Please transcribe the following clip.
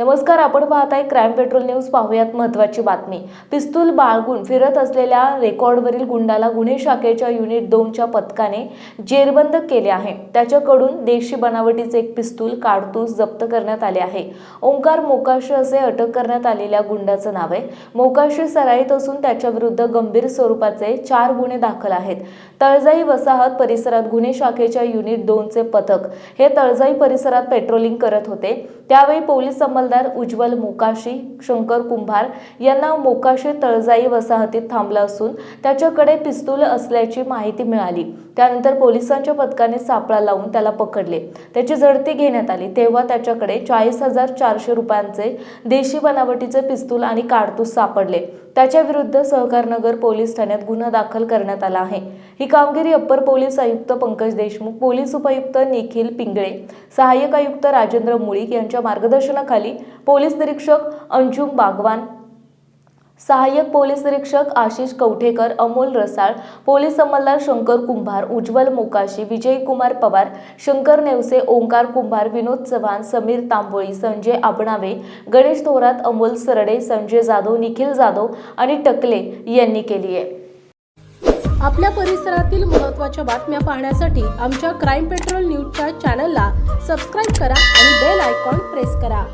नमस्कार आपण पाहताय क्राईम पेट्रोल न्यूज पाहूयात महत्त्वाची बातमी. पिस्तूल बाळगून फिरत असलेल्या रेकॉर्डवरील गुंडाला गुन्हे शाखेच्या युनिट दोनच्या पथकाने जेरबंद केले आहे. त्याच्याकडून देशी बनावटीचे एक पिस्तूल काडतूस जप्त करण्यात आले आहे. ओंकार मोकाशी असे अटक करण्यात आलेल्या गुंडाचं नाव आहे. मोकाशी सराईत असून त्याच्याविरुद्ध गंभीर स्वरूपाचे चार गुन्हे दाखल आहेत. तळजाई वसाहत परिसरात गुन्हे शाखेच्या युनिट दोनचे पथक हे तळजाई परिसरात पेट्रोलिंग करत होते. त्यावेळी पोलीस हवालदार उज्ज्वल मोकाशी शंकर कुंभार यांना मोकाशी तळजाई वसाहतीत थांबला असून त्याच्याकडे पिस्तूल असल्याची माहिती मिळाली. त्यानंतर पोलिसांच्या पथकाने सापळा लावून त्याला पकडले. त्याची झडती घेण्यात आली. तेव्हा त्याच्याकडे चाळीस हजार चारशे रुपयांचे देशी बनावटीचे पिस्तूल आणि काडतूस सापडले. त्याच्या विरुद्ध सहकारनगर पोलीस ठाण्यात गुन्हा दाखल करण्यात आला आहे. ही कामगिरी अप्पर पोलीस आयुक्त पंकज देशमुख पोलीस उपायुक्त निखिल पिंगळे सहाय्यक आयुक्त राजेंद्र मुळीक यांच्या मार्गदर्शनाखाली पोलीस निरीक्षक अंजुम बागवान सहाय्यक पोलीस निरीक्षक आशिष कवठेकर अमोल रसाळ पोलीस अंमलदार शंकर कुंभार उज्ज्वल मोकाशी विजय कुमार पवार शंकर नेवसे ओंकार कुंभार विनोद चव्हाण समीर तांबोळी संजय आबणावे गणेश थोरात अमोल सरडे संजय जाधव निखिल जाधव आणि टकले यांनी केली आहे. आपल्या परिसरातील महत्त्वाच्या बातम्या पाहण्यासाठी आमच्या क्राईम पेट्रोल न्यूजच्या चॅनलला सबस्क्राईब करा आणि बेल आयकॉन प्रेस करा.